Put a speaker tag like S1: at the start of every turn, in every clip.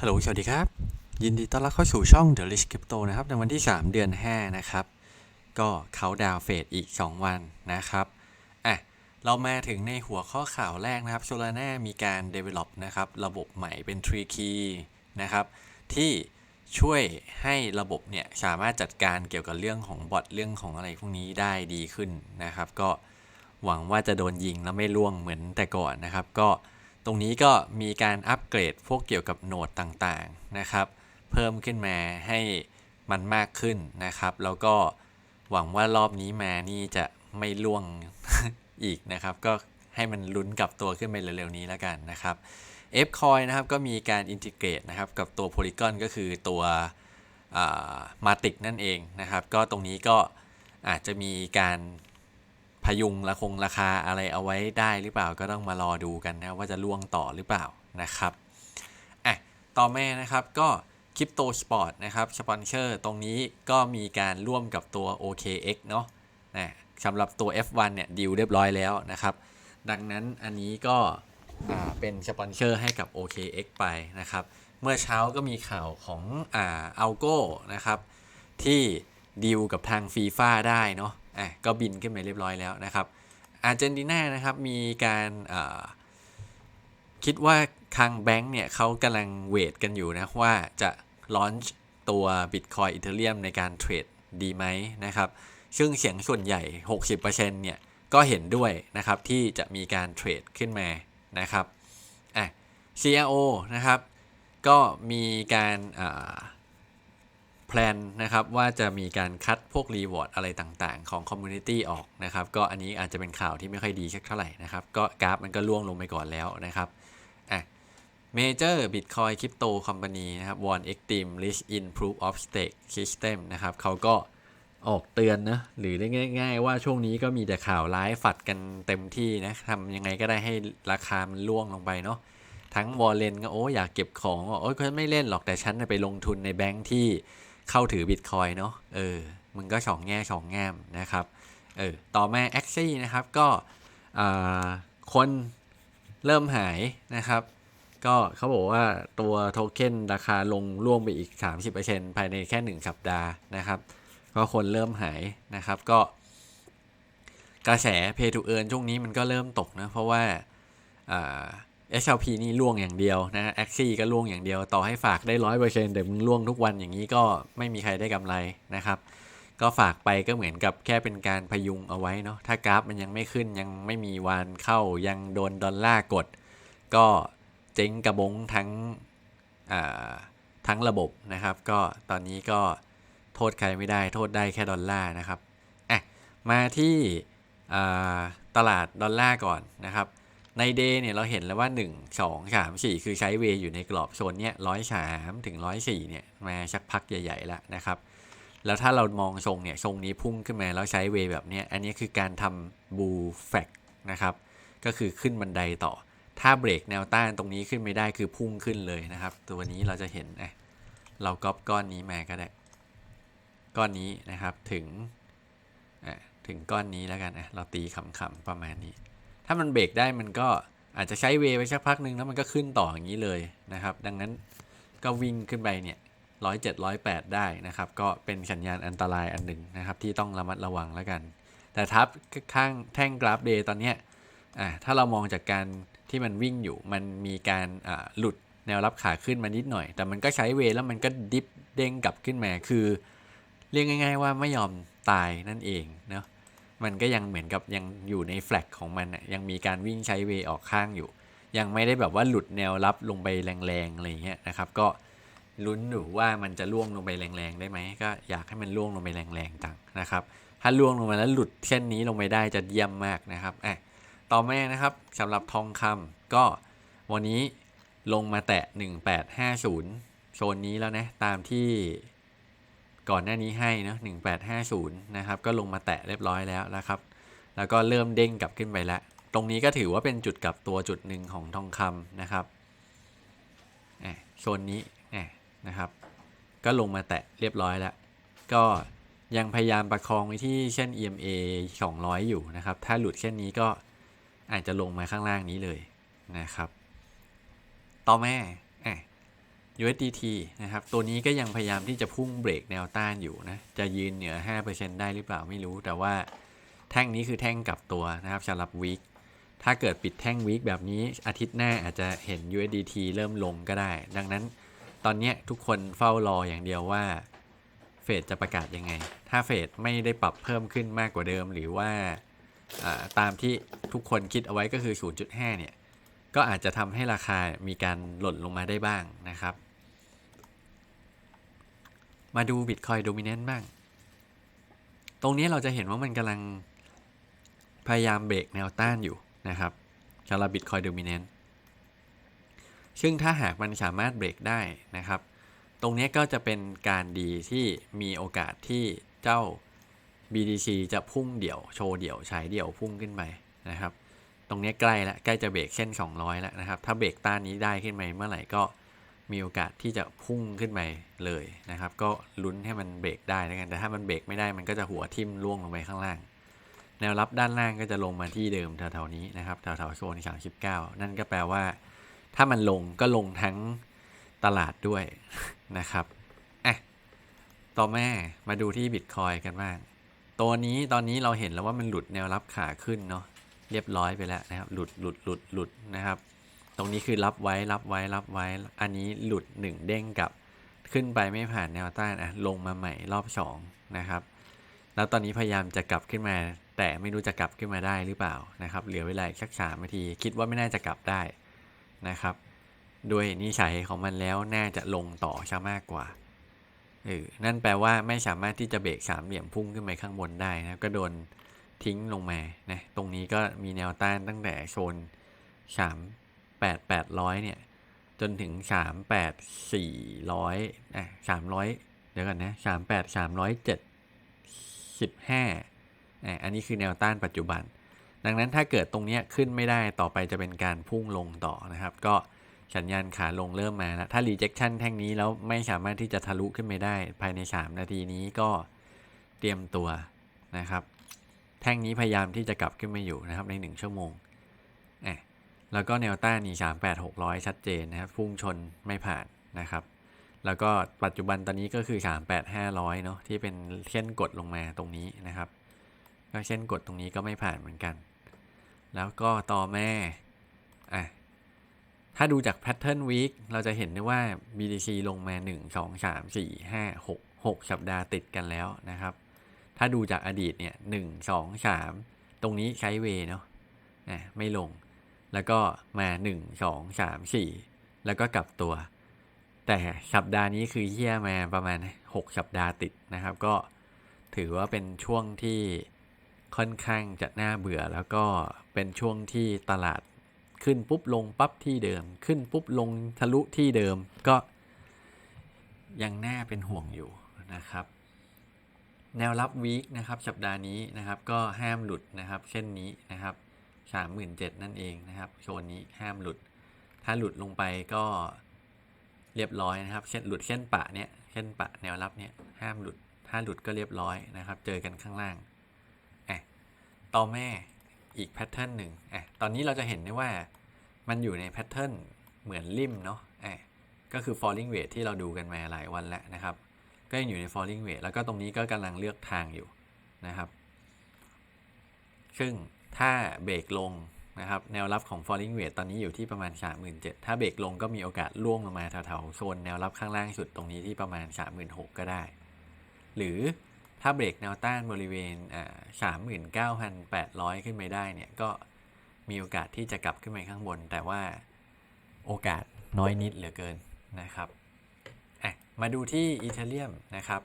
S1: ฮัลโหล สวัสดีครับ ยินดีต้อนรับเข้าสู่ช่อง The Rich Crypto นะครับ ในวันที่ 3 เดือน 5 นะครับ ก็เขาดาวเฟดอีก 2 วันนะครับ อะ เรามาถึงในหัวข้อข่าวแรกนะครับ Solana มีการ develop นะครับ ระบบใหม่เป็น Tree Key นะครับ ที่ช่วยให้ระบบเนี่ย สามารถจัดการเกี่ยวกับเรื่องของบอทเรื่องของอะไรพวกนี้ได้ดีขึ้นนะครับ ก็หวังว่าจะโดนยิงแล้วไม่ล่วงเหมือนแต่ก่อนนะครับ ก็ ตรงนี้ก็มีการอัปเกรดพวกเกี่ยวกับโหนดต่างๆนะครับ เพิ่มขึ้นมาให้มันมากขึ้นนะครับ แล้วก็หวังว่ารอบนี้มานี่จะไม่ล่วงอีกนะครับ ก็ให้มันลุ้นกลับตัวขึ้นไปเร็วๆนี้แล้วกันนะครับ F coin นะครับก็มีการอินทิเกรตนะครับกับตัว Polygon ก็คือตัวมาติกนั่นเองนะครับ ก็ตรงนี้ก็อาจจะมีการ พยุงราคงราคาอะไรเอาไว้ได้หรือเปล่าก็ต้องมารอดูกันนะว่าจะล่วงต่อหรือเปล่านะครับอะต่อมานะครับก็คริปโตสปอร์ตนะครับสปอนเซอร์ตรงนี้ก็มีการร่วมกับตัว OKX เนาะนะสำหรับตัว F1 เนี่ยดีลเรียบร้อยแล้วนะครับ ดังนั้นอันนี้ก็เป็นสปอนเซอร์ให้กับ OKX ไปนะครับ เมื่อเช้าก็มีข่าวของอ่า Algo นะครับ ที่ดีลกับทางฟีฟ่าได้เนาะ อะก็บินขึ้นไปเรียบร้อยแล้วนะครับอาร์เจนตินานะครับมีการคิดว่าทางแบงก์เนี่ยเขากำลังเวทกันอยู่นะว่าจะลอนช์ตัว Bitcoin Ethereum ในการเทรดดีไหมนะครับ ซึ่งเสียงส่วนใหญ่ 60%เนี่ยก็เห็นด้วยนะครับที่จะมีการเทรดขึ้นมานะครับอะ CRO นะครับก็มีการอ่า พลนนะครับว่าจะมีการคัดพวกรีวอร์ดอะไรต่างๆ ของคอมมูนิตี้ออกนะครับก็อันนี้อาจจะเป็นข่าวที่ไม่ค่อยดีสักเท่าไหร่นะครับก็กราฟมันก็ล่วงลงไปก่อนแล้วนะครับอะ Major Bitcoin Crypto Company นะครับ Warn Extreme Risk in Proof of Stake System นะครับเขาก็ออกเตือนนะหรือได้ง่าย ๆ ว่าช่วงนี้ก็มีแต่ข่าวร้ายฝัดกันเต็มที่นะทำยังไงก็ได้ให้ราคามันล่วงลงไปเนาะทั้งวอลเลนก็โอ้อยากเก็บของโอ้ยก็ไม่เล่นหรอกแต่ฉันไปลงทุนในแบงค์ที่ เข้าถือบิตคอยเนาะเออมึงก็สองแง่สองแง่มนะครับเออต่อมา a x i นะครับก็คนเริ่มหายนะครับ ก็เขาบอกว่าตัวโทเค็นราคาลงร่วงไปอีก 30%ภายในแค่ 1 สัปดาห์นะครับ ก็คนเริ่มหายนะครับก็ กระแส Pay to Earn ช่วงนี้มันก็เริ่มตกนะ เพราะว่าอ่า SLP นี่ล่วงอย่างเดียวนะ a x i ก็ล่วงอย่างเดียว ต่อให้ฝากได้ร้อยเปอร์เซ็นต์แต่มึงล่วงทุกวันอย่างนี้ก็ไม่มีใครได้กำไรนะครับ ก็ฝากไปก็เหมือนกับแค่เป็นการพยุงเอาไว้เนาะถ้ากราฟมันยังไม่ขึ้นยังไม่มีวานเข้ายังโดนดอลลาร์กด ก็เจ๊งกระบงทั้งทั้งระบบนะครับ ก็ตอนนี้ก็โทษใครไม่ได้โทษได้แค่ดอลลาร์นะครับอะมาที่ตลาดดอลลาร์ก่อนนะครับ ในเดย์เนี่ยเราเห็นแล้วว่า 1 2 3 4 คือใช้เวอยู่ในกรอบโซนเนี้ยร้อยสามถึงร้อยสี่เนี่ยมาชักพักใหญ่ๆแล้วนะครับ แล้วถ้าเรามองทรงเนี่ยทรงนี้พุ่งขึ้นมาแล้วใช้เวแบบเนี้ยอันนี้คือการทำบูแฟกนะครับก็คือขึ้นบันไดต่อ ถ้าเบรกแนวต้านตรงนี้ขึ้นไม่ได้คือพุ่งขึ้นเลยนะครับ ตัวนี้เราจะเห็นนะเราก๊อปก้อนนี้มาก็ได้ ก้อนนี้นะครับถึงถึงก้อนนี้แล้วกันนะเราตีขำๆประมาณนี้ ถ้ามันเบรกได้มันก็อาจจะใช้เวไปสักพักหนึ่งแล้วมันก็ขึ้นต่ออย่างนี้เลยนะครับ ดังนั้นก็วิ่งขึ้นไปเนี่ยร้อยเจ็ดร้อยแปดได้นะครับ ก็เป็นสัญญาณอันตรายอันหนึ่งนะครับ ที่ต้องระมัดระวังแล้วกัน แต่ทับข้างแท่งกราฟเดย์ตอนเนี้ยอ่าถ้าเรามองจากการที่มันวิ่งอยู่ มันมีการอ่าหลุดแนวรับขาขึ้นมานิดหน่อย แต่มันก็ใช้เวแล้วมันก็ดิฟเด้งกลับขึ้นมาคือ เรียกง่าย ๆ ว่าไม่ยอมตายนั่นเองเนาะ มันก็ยังเหมือนกับยังอยู่ในแฟลกของมันยังมีการวิ่งใช้เวยออกข้างอยู่ ยังไม่ได้แบบว่าหลุดแนวรับลงไปแรงๆอะไรเงี้ยนะครับ ก็ลุ้นอยู่ว่ามันจะล่วงลงไปแรงๆได้ไหมก็อยากให้มันล่วงลงไปแรงๆจังนะครับ ถ้าล่วงลงมาแล้วหลุดเช่นนี้ลงไปได้จะเยี่ยมมากนะครับอะต่อมานะครับสำหรับทองคำก็วันนี้ลงมาแตะ 1850 โซนนี้แล้วนะ ตามที่ ก่อนหน้านี้ให้เนะ1850นะครับก็ลงมาแตะเรียบร้อยแล้วนะครับ แล้วก็เริ่มเด้งกลับขึ้นไปแล้ว ตรงนี้ก็ถือว่าเป็นจุดกลับตัวจุดหนึ่งของทองคำนะครับโซนนี้นะครับ ก็ลงมาแตะเรียบร้อยแล้ว ก็ยังพยายามประคองไว้ที่เช่น EMA 200 อยู่นะครับ ถ้าหลุดเช่นนี้ก็อาจจะลงมาข้างล่างนี้เลยนะครับ ต่อมาอ่ USDT นะครับ ตัวนี้ก็ยังพยายามที่จะพุ่งเบรกแนวต้านอยู่นะ จะยืนเหนือ 5%ได้หรือเปล่าไม่รู้ แต่ว่าแท่งนี้คือแท่งกลับตัวนะครับสำหรับวีคถ้าเกิดปิดแท่งวีคแบบนี้อาทิตย์หน้าอาจจะเห็น USDT เริ่มลงก็ได้ ดังนั้นตอนนี้ทุกคนเฝ้ารออย่างเดียวว่าเฟดจะประกาศยังไง ถ้าเฟดไม่ได้ปรับเพิ่มขึ้นมากกว่าเดิม หรือว่าตามที่ทุกคนคิดเอาไว้ก็คือ 0.5 เนี่ย ก็อาจจะทำให้ราคามีการหล่นลงมาได้บ้างนะครับ มาดู Bitcoin Dominant บ้าง ตรงนี้เราจะเห็นว่ามันกำลังพยายามเบรกแนวต้านอยู่นะครับสำหรับ Bitcoin Dominant ซึ่งถ้าหากมันสามารถเบรกได้นะครับ ตรงนี้ก็จะเป็นการดีที่มีโอกาสที่เจ้า BTC จะพุ่งเดี่ยวโชว์เดี่ยวฉายเดี่ยวพุ่งขึ้นไปนะครับ ตรงนี้ใกล้ล้วใกล้จะเบรกเส้น 200 แล้วนะครับ ถ้าเบรกต้านนี้ได้ขึ้นไปเมื่อไหร่ก็ มีโอกาสที่จะพุ่งขึ้นไปเลยนะครับ ก็ลุ้นให้มันเบรกได้แล้วกันแต่ถ้ามันเบรกไม่ได้มันก็จะหัวทิ่มล่วงลงไปข้างล่าง แนวรับด้านล่างก็จะลงมาที่เดิมแถวๆนี้นะครับแถวๆโซน39 นั่นก็แปลว่า ถ้ามันลงก็ลงทั้งตลาดด้วยนะครับอะต่อมามาดูที่บิตคอยกันบ้างตัวนี้ตอนนี้เราเห็นแล้วว่ามันหลุดแนวรับขาขึ้นเนาะเรียบร้อยไปแล้วนะครับ หลุดหลุดหลุดหลุดนะครับ ตรงนี้คือรับไว้รับไว้รับไว้ อันนี้หลุดหนึ่งเด้งกับขึ้นไปไม่ผ่านแนวต้านอะลงมาใหม่รอบสองนะครับ แล้วตอนนี้พยายามจะกลับขึ้นมา แต่ไม่รู้จะกลับขึ้นมาได้หรือเปล่านะครับ เหลือเวลาอีกสักสามนาที คิดว่าไม่น่าจะกลับได้นะครับด้วยนิสัยของมันแล้วน่าจะลงต่อช้ามากกว่าเออนั่นแปลว่าไม่สามารถที่จะเบรกสามเหลี่ยมพุ่งขึ้นไปข้างบนได้นะก็โดนทิ้งลงมานะตรงนี้ก็มีแนวต้านตั้งแต่โซนสาม แปดแปดร้อยเนี่ย จนถึงสามแปดสี่ร้อยอะสามร้อยเดี๋ยวกันนะสามแปดสามร้อยเจ็ดสิบห้าอะอันนี้คือแนวต้านปัจจุบัน ดังนั้นถ้าเกิดตรงนี้ขึ้นไม่ได้ต่อไปจะเป็นการพุ่งลงต่อนะครับ ก็สัญญาณขาลงเริ่มมาแล้วถ้า rejection แท่งนี้แล้วไม่สามารถที่จะทะลุขึ้นไปได้ ภายใน 3 นาทีนี้ก็เตรียมตัวนะครับ แท่งนี้พยายามที่จะกลับขึ้นมาอยู่นะครับใน 1 ชั่วโมง แล้วก็แนวต้านนี่3 8 600 ชัดเจนนะครับ พุ่งชนไม่ผ่านนะครับ แล้วก็ปัจจุบันตอนนี้ก็คือ 3 8 500 เนาะที่เป็นเส้นกดลงมาตรงนี้นะครับ ก็เส้นกดตรงนี้ก็ไม่ผ่านเหมือนกัน แล้วก็ต่อแม่อะถ้าดูจากแพทเทิร์นวีคเราจะเห็นได้ว่า BTC ลงมา 1 2 3 4 5 6 6 สัปดาห์ติดกันแล้วนะครับ ถ้าดูจากอดีตเนี่ย 1 2 3 ตรงนี้ใช้เวเนาะอะไม่ลง แล้วก็มา 1 2 3 4 แล้วก็กลับตัว แต่สัปดาห์นี้คือเยี่ยมาประมาณ 6 สัปดาห์ติดนะครับ ก็ถือว่าเป็นช่วงที่ค่อนข้างจะน่าเบื่อ แล้วก็เป็นช่วงที่ตลาดขึ้นปุ๊บลงปั๊บที่เดิม ขึ้นปุ๊บลงทะลุที่เดิมก็ยังน่าเป็นห่วงอยู่นะครับ แนวรับวีคนะครับสัปดาห์นี้นะครับก็ห้ามหลุดนะครับเช่นนี้นะครับ สามหมื่นเจ็ดนั่นเองนะครับ โซนนี้ห้ามหลุด ถ้าหลุดลงไปก็เรียบร้อยนะครับเช่นหลุดเส้นปะเนี่ยเส้นปะแนวรับเนี่ยห้ามหลุด ถ้าหลุดก็เรียบร้อยนะครับ เจอกันข้างล่างอะต่อแม่อีกแพทเทิร์นหนึ่งอะตอนนี้เราจะเห็นได้ว่ามันอยู่ในแพทเทิร์นเหมือนริมเนาะอะก็คือ falling wedge ที่เราดูกันมาหลายวันแล้วนะครับ ก็ยังอยู่ใน falling wedge แล้วก็ตรงนี้ก็กำลังเลือกทางอยู่นะครับ ซึ่ง ถ้าเบรกลงนะครับแนวรับของ falling wedge ตอนนี้อยู่ที่ประมาณ 37,000 ถ้าเบรกลงก็มีโอกาสล่วงลงมาแถวๆโซนแนวรับข้างล่างสุดตรงนี้ที่ประมาณ 36,000 ก็ได้ หรือถ้าเบรกแนวต้านบริเวณสามหมื่นเก้าพันแปดร้อยขึ้นไปได้เนี่ยก็มีโอกาสที่จะกลับขึ้นไปข้างบน แต่ว่าโอกาสน้อยนิดเหลือเกินนะครับอะมาดูที่อีเทเรียมนะครับ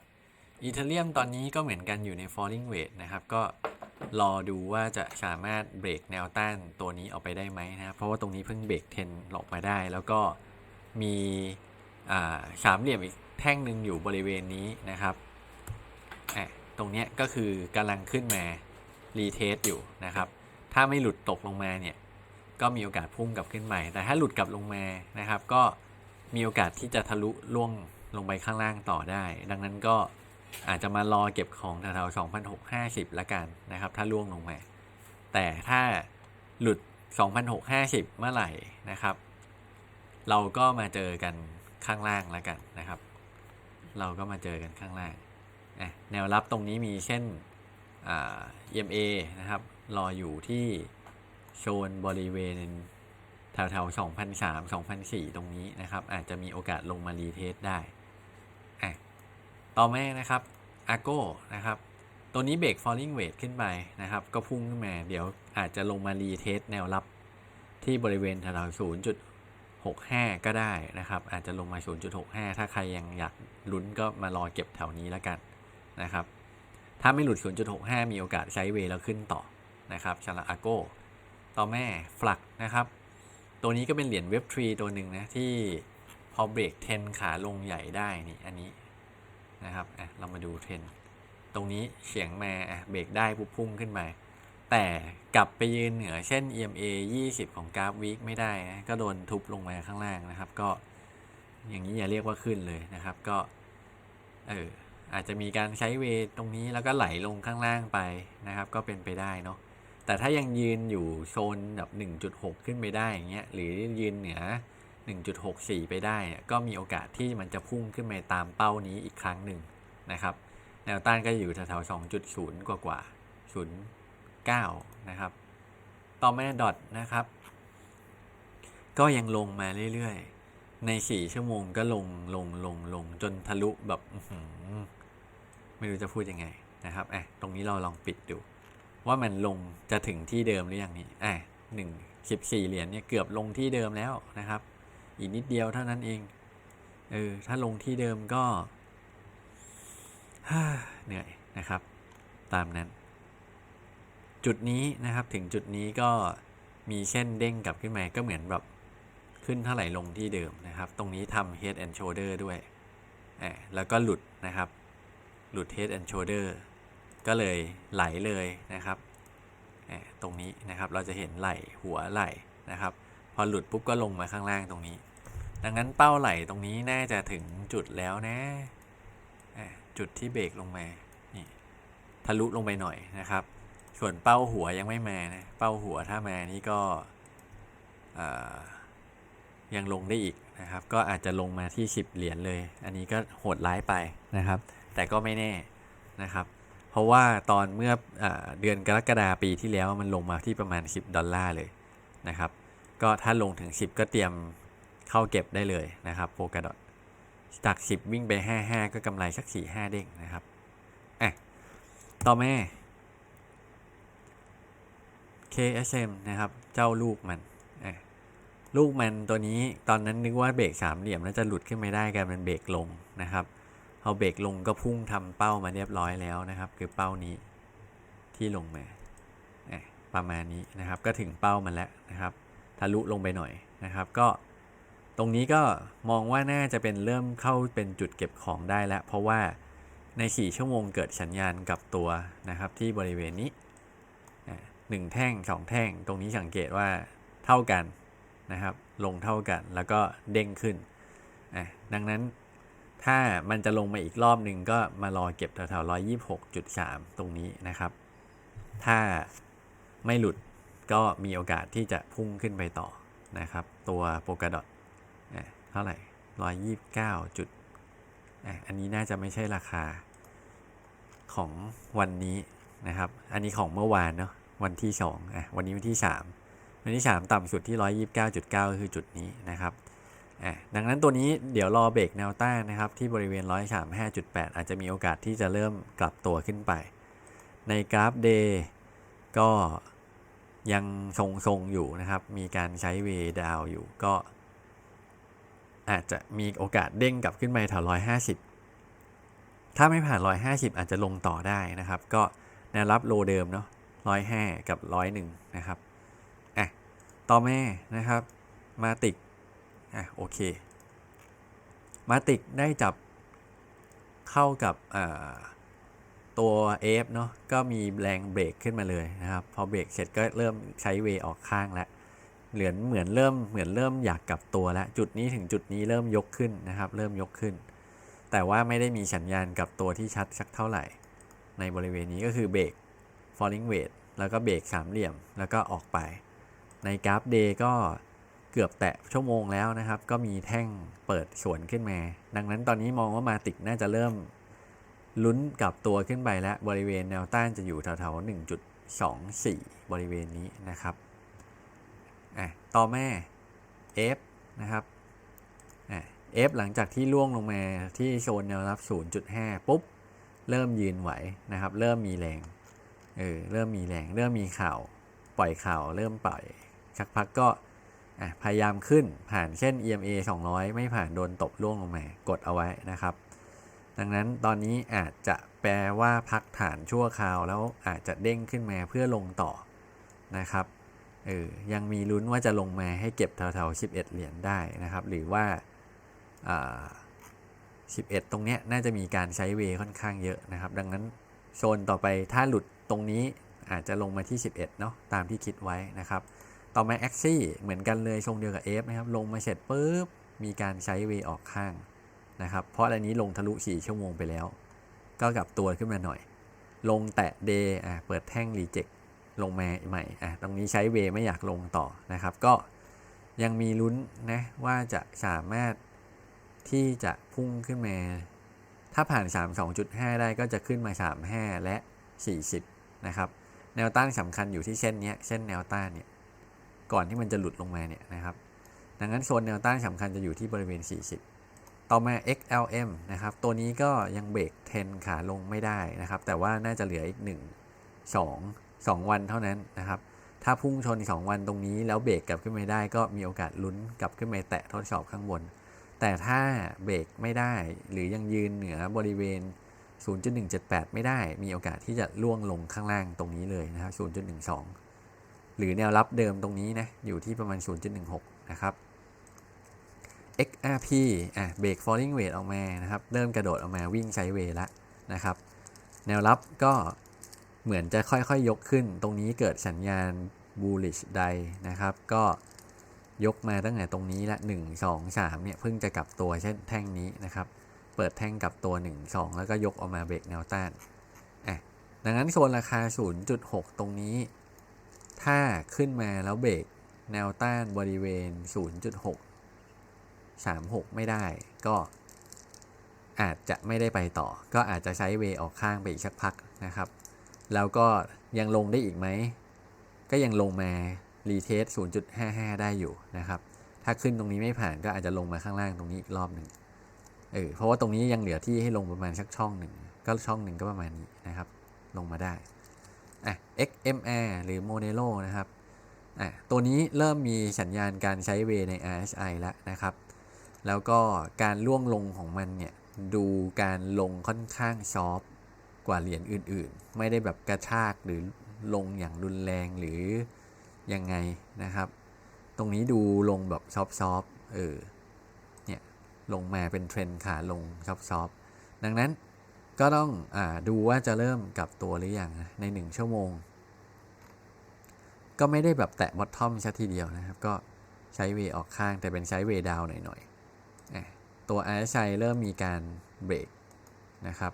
S1: อีเทเรียมตอนนี้ก็เหมือนกันอยู่ใน falling wedge นะครับก็ รอดูว่าจะสามารถเบรกแนวต้านตัวนี้ออกไปได้ไหมนะครับเพราะว่าตรงนี้เพิ่งเบรกเทนออกมาได้ แล้วก็มีสามเหลี่ยมอีกแท่งหนึ่งอยู่บริเวณนี้นะครับตรงนี้ก็คือกำลังขึ้นมารีเทสอยู่นะครับ ถ้าไม่หลุดตกลงมาเนี่ยก็มีโอกาสพุ่งกลับขึ้นใหม่ แต่ถ้าหลุดกลับลงมานะครับ ก็มีโอกาสที่จะทะลุล่วงลงไปข้างล่างต่อได้ ดังนั้นก็ อาจจะมารอเก็บของแถวๆ2,650ละกันนะครับถ้าล่วงลงมา แต่ถ้าหลุด 2,650 เมื่อไหร่นะครับ เราก็มาเจอกันข้างล่างล้วกันนะครับ เราก็มาเจอกันข้างล่างแนวรับตรงนี้มีเช่นอ่า EMA นะครับรออยู่ที่โซนบริเวณแถวๆ2003 2004 ตรงนี้นะครับ อาจจะมีโอกาสลงมารีเทสได้ ต่อมานะครับอาโก้นะครับ ตัวนี้เบรก falling weight ขึ้นไปนะครับ ก็พุ่งขึ้นมา เดี๋ยวอาจจะลงมารีเทสแนวรับที่บริเวณแถวๆ0.65 ก็ได้นะครับ อาจจะลงมา 0.65 ถ้าใครยังอยากลุ้นก็มารอเก็บแถวนี้แล้วกันนะครับ ถ้าไม่หลุด 0.65 มีโอกาสใช้เวแล้วขึ้นต่อนะครับชาลาอาโก้ต่อแม่ฟลักนะครับ ตัวนี้ก็เป็นเหรียญเว็บทรีตัวหนึ่งนะที่พอเบรกเทนขาลงใหญ่ได้นี่อันนี้ นะครับอะเรามาดูเทรนตรงนี้เฉียงมาอะเบรกได้ปุ๊บพุ่งขึ้นไปแต่กลับไปยืนเหนือเช่น EMA 20 ของกราฟวีคไม่ได้นะก็โดนทุบลงมาข้างล่างนะครับ ก็อย่างนี้อย่าเรียกว่าขึ้นเลยนะครับ ก็เอออาจจะมีการใช้เวตรงนี้แล้วก็ไหลลงข้างล่างไปนะครับ ก็เป็นไปได้เนาะแต่ถ้ายังยืนอยู่โซนแบบ 1.6 ขึ้นไปได้อย่างเงี้ยหรือยืนเหนือ 1.64 ไปได้เนี่ยก็มีโอกาสที่มันจะพุ่งขึ้นไปตามเป้านี้อีกครั้งหนึ่งนะครับ แนวต้านก็อยู่แถวๆ2.0 กว่ากว่า09 นะครับ ต่อมาดอทนะครับ ก็ยังลงมาเรื่อยๆ ใน 4 ชั่วโมงก็ลงลงลงลงจนทะลุแบบไม่รู้จะพูดยังไงนะครับอะตรงนี้เราลองปิดดู ว่ามันลงจะถึงที่เดิมหรือยังนี่อะหนึ่งสิบสี่เหรียญเนี่ยเกือบลงที่เดิมแล้วนะครับ อีกนิดเดียวเท่านั้นเอง เออ ถ้าลงที่เดิมก็เหนื่อยนะครับ ตามนั้น จุดนี้นะครับถึงจุดนี้ก็มีเส้นเด้งกลับขึ้นมาก็เหมือนแบบขึ้นเท่าไหร่ลงที่เดิมนะครับ ตรงนี้ทำ head and shoulder ด้วยอ่าแล้วก็หลุดนะครับ หลุด head and shoulder ก็เลยไหลเลยนะครับ ตรงนี้นะครับเราจะเห็นไหลหัวไหลนะครับ พอหลุดปุ๊บก็ลงมาข้างล่างตรงนี้ ดังนั้นเป้าไหลตรงนี้น่าจะถึงจุดแล้วนะ จุดที่เบรกลงมา นี่ ทะลุลงไปหน่อยนะครับ ส่วนเป้าหัวยังไม่มานะ เป้าหัวถ้ามานี่ก็ยังลงได้อีกนะครับ ก็อาจจะลงมาที่ 10 เหรียญเลย อันนี้ก็โหดร้ายไปนะครับ แต่ก็ไม่แน่นะครับ เพราะว่าตอนเมื่ออเดือนกรกฎาปีที่แล้วมันลงมาที่ประมาณ 10 ดอลลาร์เลยนะครับ ก็ถ้าลงถึง 10 ก็เตรียม เข้าเก็บได้เลยนะครับโฟกาดอทจาก 10 วิ่งไป 55 ก็กำไรสัก 4-5 เด้งนะครับอะต่อแม่ KSM นะครับ เจ้าลูกมันอะลูกมันตัวนี้ตอนนั้นนึกว่าเบรกสามเหลี่ยมแล้วจะหลุดขึ้นไม่ได้กันมันเบรกลงนะครับพอาเบรกลงก็พุ่งทำเป้ามาเรียบร้อยแล้วนะครับ คือเป้านี้ที่ลงมาอะประมาณนี้นะครับ ก็ถึงเป้ามันแล้วนะครับ ทะลุลงไปหน่อยนะครับ ก็ ตรงนี้ก็มองว่าน่าจะเป็นเริ่มเข้าเป็นจุดเก็บของได้แล้ว เพราะว่าใน 4 ชั่วโมงเกิดสัญญาณกับตัวนะครับที่บริเวณนี้หนึ่งแท่งสองแท่ง ตรงนี้สังเกตว่าเท่ากันนะครับ ลงเท่ากันแล้วก็เด้งขึ้น ดังนั้นถ้ามันจะลงมาอีกรอบหนึ่งก็มารอเก็บแถวๆร้อยยี่หกจุดสามตรงนี้นะครับ ถ้าไม่หลุดก็มีโอกาสที่จะพุ่งขึ้นไปต่อนะครับ ตัวโปกดอท เท่าไหร่ร้อยยี่สิบเก้าจุดอันนี้น่าจะไม่ใช่ราคาของวันนี้นะครับ อันนี้ของเมื่อวานเนาะวันที่สองอะวันนี้วันที่สามวันที่สามต่ำสุดที่ร้อยยี่บเก้าจุดเก้าคือจุดนี้นะครับอะดังนั้นตัวนี้เดี๋ยวรอเบรกแนวต้านนะครับ ที่บริเวณร้อยสามห้าจุดแปดอาจจะมีโอกาสที่จะเริ่มกลับตัวขึ้นไป ในกราฟเดย์ก็ยังทรงๆอยู่นะครับ มีการใช้เวดาวอยู่ก็ อาจจะมีโอกาสเด้งกลับขึ้นไปแถวร้อยหาสิบถ้าไม่ผ่านร้อยหาสิบอาจจะลงต่อได้นะครับ ก็แนวรับโลเดิมเนาะร้อยห้ากับร้อยหนึ่งนะครับอะต่อแม่นะครับมาติกอะโอเค มาติกได้จับเข้ากับตัว F เนาะก็มีแรงเบรกขึ้นมาเลยนะครับ พอเบรกเสร็จก็เริ่มใช้เวออกข้างแล้ว เหมือนเหมือนเริ่มเหมือนเริ่มอยากกลับตัวแล้วจุดนี้ถึงจุดนี้เริ่มยกขึ้นนะครับ เริ่มยกขึ้น แต่ว่าไม่ได้มีสัญญาณกลับตัวที่ชัดสักเท่าไหร่ ในบริเวณนี้ก็คือเบรก falling weight แล้วก็เบรกสามเหลี่ยมแล้วก็ออกไป ในกราฟเดย์ก็เกือบแตะชั่วโมงแล้วนะครับ ก็มีแท่งเปิดสวนขึ้นมา ดังนั้นตอนนี้มองว่ามาติกน่าจะเริ่มลุ้นกลับตัวขึ้นไปแล้วบริเวณแนวต้านจะอยู่แถวๆ1.24 บริเวณนี้นะครับ อะต่อแม่ F นะครับอะ F หลังจากที่ล่วงลงมาที่โซนแนวรับ 0.5 ปุ๊บ เริ่มยืนไหวนะครับ เริ่มมีแรง เออ เริ่มมีแรง เริ่มมีข่าว ปล่อยข่าว เริ่มปล่อยสักพักก็พยายามขึ้นผ่านเส้น EMA 200 ไม่ผ่านโดนตบล่วงลงมากดเอาไว้นะครับ ดังนั้นตอนนี้อาจจะแปลว่าพักฐานชั่วคราวแล้วอาจจะเด้งขึ้นมาเพื่อลงต่อนะครับ เออยังมีลุ้นว่าจะลงมาให้เก็บแถวๆ11 เหรียญได้นะครับ หรือว่าา11 ตรงเนี้ยน่าจะมีการใช้เวค่อนข้างเยอะนะครับ ดังนั้นโซนต่อไปถ้าหลุดตรงนี้อาจจะลงมาที่ 11 เนาะตามที่คิดไว้นะครับ ต่อมา a x ซี่เหมือนกันเลยทรงเดียวกับ F นะครับ ลงมาเสร็จปุ๊บ มีการใช้เวออกข้างนะครับ เพราะอันนี้ลงทะลุ 4 ชั่วโมงไปแล้ว ก็กลับตัวขึ้นมาหน่อย ลงแตะ day อะเปิดแท่ง reject ลงมาใหม่อะตรงนี้ใช้เวไม่อยากลงต่อนะครับ ก็ยังมีลุ้นนะว่าจะสามารถที่จะพุ่งขึ้นมา ถ้าผ่าน 32.5 ได้ก็จะขึ้นมา 35 และ 40 นะครับ แนวต้านสำคัญอยู่ที่เส้นนี้เส้นแนวต้านเนี่ยก่อนที่มันจะหลุดลงมาเนี่ยนะครับ ดังนั้นโซนแนวต้านสำคัญจะอยู่ที่บริเวณ 40 ต่อมา XLM นะครับ ตัวนี้ก็ยังเบรกเทนขาลงไม่ได้นะครับ แต่ว่าน่าจะเหลืออีก 1 2 2 วันเท่านั้นนะครับ ถ้าพุ่งชน 2 วันตรงนี้แล้วเบรกกลับขึ้นมาได้ ก็มีโอกาสลุ้นกลับขึ้นมาแตะทดสอบข้างบน แต่ถ้าเบรกไม่ได้ หรือยังยืนเหนือบริเวณ 0.178 ไม่ได้ มีโอกาสที่จะล่วงลงข้างล่างตรงนี้เลยนะครับ 0.12 หรือแนวรับเดิมตรงนี้นะ อยู่ที่ประมาณ 0.16 นะครับ XRP อะเบรก falling weight ออกมานะครับ เริ่มกระโดดออกมาวิ่งไซด์เวย์ล้วนะครับ แนวรับก็ เหมือนจะค่อยๆยยกขึ้น ตรงนี้เกิดสัญญาณ bullish ใดนะครับ ก็ยกมาตั้งแต่ตรงนี้ละ 1 2 3 เนี่ยเพิ่งจะกลับตัวเช่นแท่งนี้นะครับ เปิดแท่งกลับตัว 1 2 แล้วก็ยกออกมาเบรกแนวต้านอะดังนั้นโซนราคา 0.6 ตรงนี้ ถ้าขึ้นมาแล้วเบรกแนวต้านบริเวณ 0.6 36 ไม่ได้ก็อาจจะไม่ได้ไปต่อ ก็อาจจะใช้เวออกข้างไปอีกสักพักนะครับ แล้วก็ยังลงได้อีกไหม ก็ยังลงมารีเทส 0.55 ได้อยู่นะครับ ถ้าขึ้นตรงนี้ไม่ผ่านก็อาจจะลงมาข้างล่างตรงนี้อีกรอบหนึ่งเออเพราะว่าตรงนี้ยังเหลือที่ให้ลงประมาณสักช่องหนึ่งก็ช่องหนึ่งก็ประมาณนี้นะครับ ลงมาได้อะ XMR หรือ Monero นะครับอะตัวนี้เริ่มมีสัญญาณการใช้เวใน RSI แล้วนะครับ แล้วก็การล่วงลงของมันเนี่ยดูการลงค่อนข้างซอฟ กว่าเหรียญอื่นๆ ไม่ได้แบบกระชากหรือลงอย่างรุนแรงหรือยังไงนะครับ ตรงนี้ดูลงแบบซอฟๆเออเนี่ยลงมาเป็นเทรนขาลงซอฟๆดังนั้นก็ต้องอดูว่าจะเริ่มกลับตัวหรือยังนะใน 1 ชั่วโมง ก็ไม่ได้แบบแตะบอททอมซะทีเดียวนะครับ ก็ใช้เวออกข้างแต่เป็นใช้เวดาวหน่อยๆอะตัว RSI เริ่มมีการเบรกนะครับ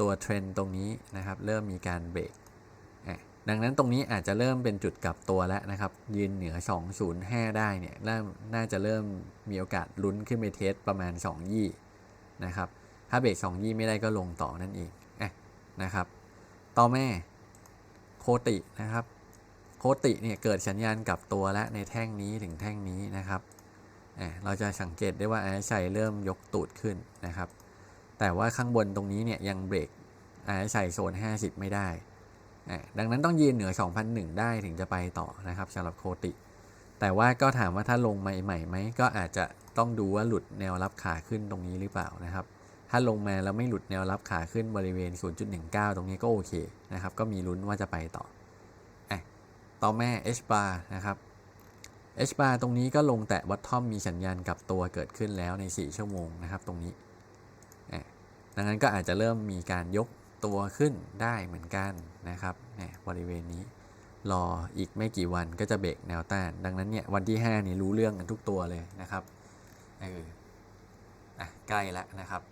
S1: ตัวเทรนตรงนี้นะครับ เริ่มมีการเบรกอะดังนั้นตรงนี้อาจจะเริ่มเป็นจุดกลับตัวแล้วนะครับ ยืนเหนือ 205 ได้เนี่ยน่าน่าจะเริ่มมีโอกาสลุ้นขึ้นไปเทสประมาณ2ยี่นะครับ ถ้าเบรก2ยี่ไม่ได้ก็ลงต่อนั่นเองอะนะครับ ต่อแม่โคตินะครับ โคติเนี่ยเกิดสัญญาณกลับตัวแล้วในแท่งนี้ถึงแท่งนี้นะครับอะเราจะสังเกตได้ว่าอาชัยเริ่มยกตูดขึ้นนะครับ แต่ว่าข้างบนตรงนี้เนี่ยยังเบรกอาชัยโซน 50 ไม่ได้อะดังนั้นต้องยืนเหนือ 2,001 ได้ถึงจะไปต่อนะครับสำหรับโคติ แต่ว่าก็ถามว่าถ้าลงใหม่ๆไหมก็อาจจะต้องดูว่าหลุดแนวรับขาขึ้นตรงนี้หรือเปล่านะครับ ถ้าลงมาแล้วไม่หลุดแนวรับขาขึ้นบริเวณ 0.19 ตรงนี้ก็โอเคนะครับ ก็มีลุ้นว่าจะไปต่ออะต่อแม่ H bar นะครับ H bar ตรงนี้ก็ลงแตะ bottom มีสัญญาณกลับตัวเกิดขึ้นแล้วใน 4 ชั่วโมงนะครับ ตรงนี้ ดังนั้นก็อาจจะเริ่มมีการยกตัวขึ้นได้เหมือนกันนะครับเนี่ยบริเวณนี้ รออีกไม่กี่วันก็จะเบรกแนวต้าน ดังนั้นเนี่ยวันที่5นี่รู้เรื่องกันทุกตัวเลยนะครับเอออะใกล้แล้วนะครับ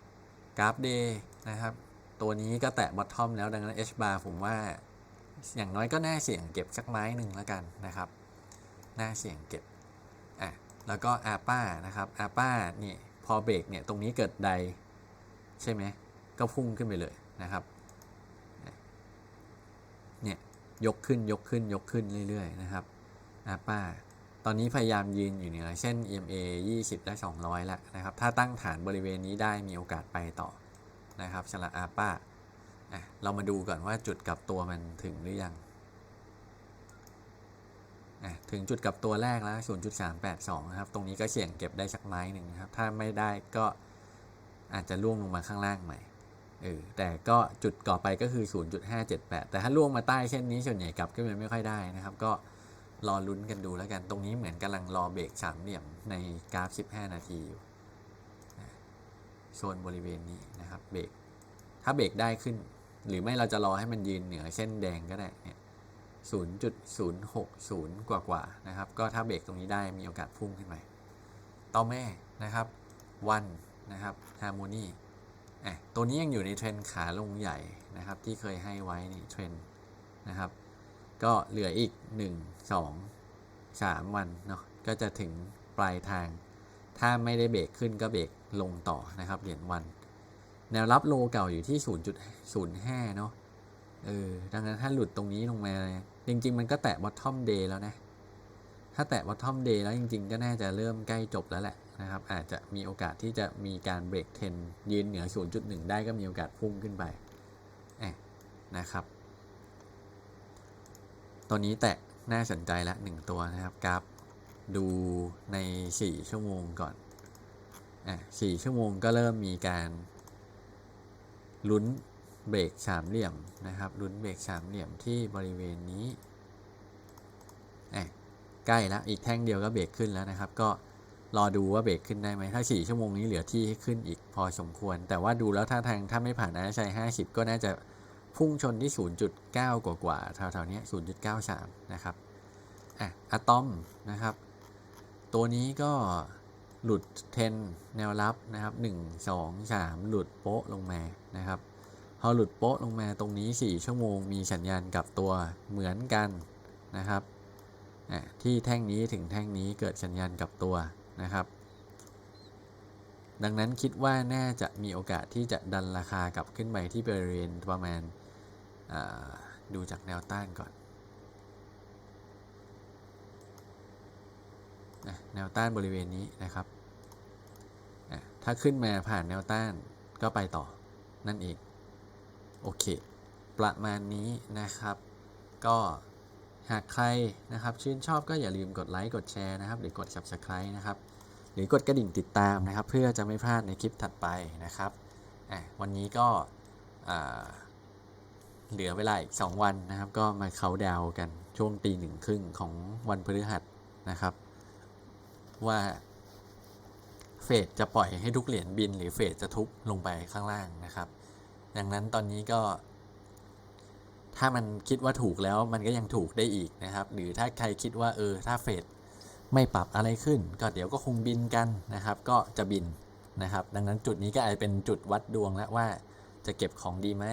S1: กราฟเดย์นะครับ ตัวนี้ก็แตะบอททอมแล้วดังนั้น H bar ผมว่าอย่างน้อยก็น่าเสี่ยงเก็บสักไม้หนึ่งแล้วกันนะครับน่าเสี่ยงเก็บอะแล้วก็อาป้านะครับอาป้านี่พอเบรกเนี่ยตรงนี้เกิดใด ใช่ไหมก็พุ่งขึ้นไปเลยนะครับเนี่ยยกขึ้นยกขึ้นยกขึ้นเรื่อยๆนะครับอาป้าตอนนี้พยายามยืนอยู่เหนือเช่น EMA 20 และ 200 แล้วนะครับ ถ้าตั้งฐานบริเวณนี้ได้มีโอกาสไปต่อนะครับสำหรับอาป้าเรามาดูก่อนว่าจุดกลับตัวมันถึงหรือยังอะถึงจุดกลับตัวแรกแล้ว 0.382 นะครับ ตรงนี้ก็เสี่ยงเก็บได้สักไม้หนึ่งนะครับ ถ้าไม่ได้ก็ อาจจะล่วงลงมาข้างล่างใหม่เออแต่ก็จุดก่อไปก็คือ 0.578 แต่ถ้าล่วงมาใต้เช่นนี้ส่วนใหญ่กลับขึ้นมาไม่ค่อยได้นะครับ ก็รอลุ้นกันดูแล้วกันตรงนี้เหมือนกำลังรอเบรกสามเหลี่ยมในกราฟ 15 นาทีอยู่โซนบริเวณนี้นะครับเบรกถ้าเบรกได้ขึ้น หรือไม่เราจะรอให้มันยืนเหนือเส้นแดงก็ได้เนี่ย0.060 กว่ากว่านะครับ ก็ถ้าเบรกตรงนี้ได้มีโอกาสพุ่งขึ้นไปต่อแม่นะครับวัน นะครับฮาร์โมนีอะตัวนี้ยังอยู่ในเทรนขาลงใหญ่นะครับที่เคยให้ไว้นี่เทรนนะครับ ก็เหลืออีก 1 2 3 วันเนาะก็จะถึงปลายทาง ถ้าไม่ได้เบรกขึ้นก็เบรกลงต่อนะครับเหรียญวัน แนวรับโลเก่าอยู่ที่ 0.05 เนาะเออดังนั้นถ้าหลุดตรงนี้ลงมาจริง ๆ มันก็แตะ bottom day แล้วนะ ถ้าแตะ bottom day แล้วจริง ๆ ก็น่าจะเริ่มใกล้จบแล้วแหละ นะครับอาจจะมีโอกาสที่จะมีการเบรกเทนยืนเหนือ 0.1 ได้ก็มีโอกาสพุ่งขึ้นไปนะครับ ตัวนี้แตะน่าสนใจละหนึ่งตัวนะครับกราฟดูใน 4 ชั่วโมงก่อนอะสี่ชั่วโมงก็เริ่มมีการลุ้นเบรกสามเหลี่ยมนะครับลุ้นเบรกสามเหลี่ยมที่บริเวณนี้อะใกล้แล้วอีกแท่งเดียวก็เบรกขึ้นแล้วนะครับ ก็ รอดูว่าเบรกขึ้นได้ไหมถ้า 4 ชั่วโมงนี้เหลือที่ให้ขึ้นอีกพอสมควร แต่ว่าดูแล้วถ้าทางถ้าไม่ผ่านนะชัย 50 ก็น่าจะพุ่งชนที่ 0.9 กว่ากว่าๆแถวๆนี้ย0.93 นะครับอะอะตอมนะครับ ตัวนี้ก็หลุดเทนแนวรับนะครับ 1 2 3 หลุดโป๊ะลงมานะครับ พอหลุดโป๊ะลงมาตรงนี้ 4 ชั่วโมงมีสัญญาณกับตัวเหมือนกันนะครับที่แท่งนี้ถึงแท่งนี้เกิดสัญญาณกับตัว นะครับ ดังนั้นคิดว่าน่าจะมีโอกาสที่จะดันราคากลับขึ้นไปที่บริเวณประมาณาดูจากแนวต้านก่อนแนวต้านบริเวณนี้นะครับถ้าขึ้นมาผ่านแนวต้านก็ไปต่อนั่นเอง โอเค ประมาณนี้นะครับ ก็ หากใครนะครับชื่นชอบก็อย่าลืมกดไลค์กดแชร์นะครับ หรือกด Subscribe นะครับ หรือกดกระดิ่งติดตามนะครับ เพื่อจะไม่พลาดในคลิปถัดไปนะครับวันนี้ก็เหลือเวลาอีก 2 วันนะครับ ก็มาเขาดาวกันช่วงตีหนึ่งครึ่งของวันพฤหัสนะครับ ว่าเฟดจะปล่อยให้ทุกเหรียญบิน หรือเฟดจะทุบลงไปข้างล่างนะครับ ดังนั้นตอนนี้ก็ ถ้ามันคิดว่าถูกแล้วมันก็ยังถูกได้อีกนะครับ หรือถ้าใครคิดว่าเออถ้าเฟดไม่ปรับอะไรขึ้น ก็เดี๋ยวก็คงบินกันนะครับ ก็จะบินนะครับ ดังนั้นจุดนี้ก็อาจจะเป็นจุดวัดดวงแล้วว่าจะเก็บของดีไหม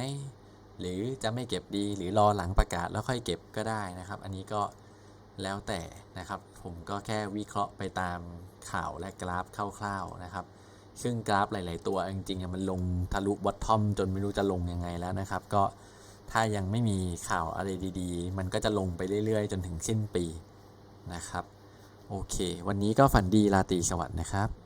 S1: หรือจะไม่เก็บดีหรือรอหลังประกาศแล้วค่อยเก็บก็ได้นะครับ อันนี้ก็แล้วแต่นะครับ ผมก็แค่วิเคราะห์ไปตามข่าวและกราฟคร่าวๆนะครับ ซึ่งกราฟหลาย ๆ ตัวจริงๆมันลงทะลุบอททอมจนไม่รู้จะลงยังไงแล้วนะครับ ก็ ถ้ายังไม่มีข่าวอะไรดีๆ มันก็จะลงไปเรื่อยๆ จนถึงสิ้นปีนะครับ โอเค วันนี้ก็ฝันดีราตรีสวัสดิ์นะครับ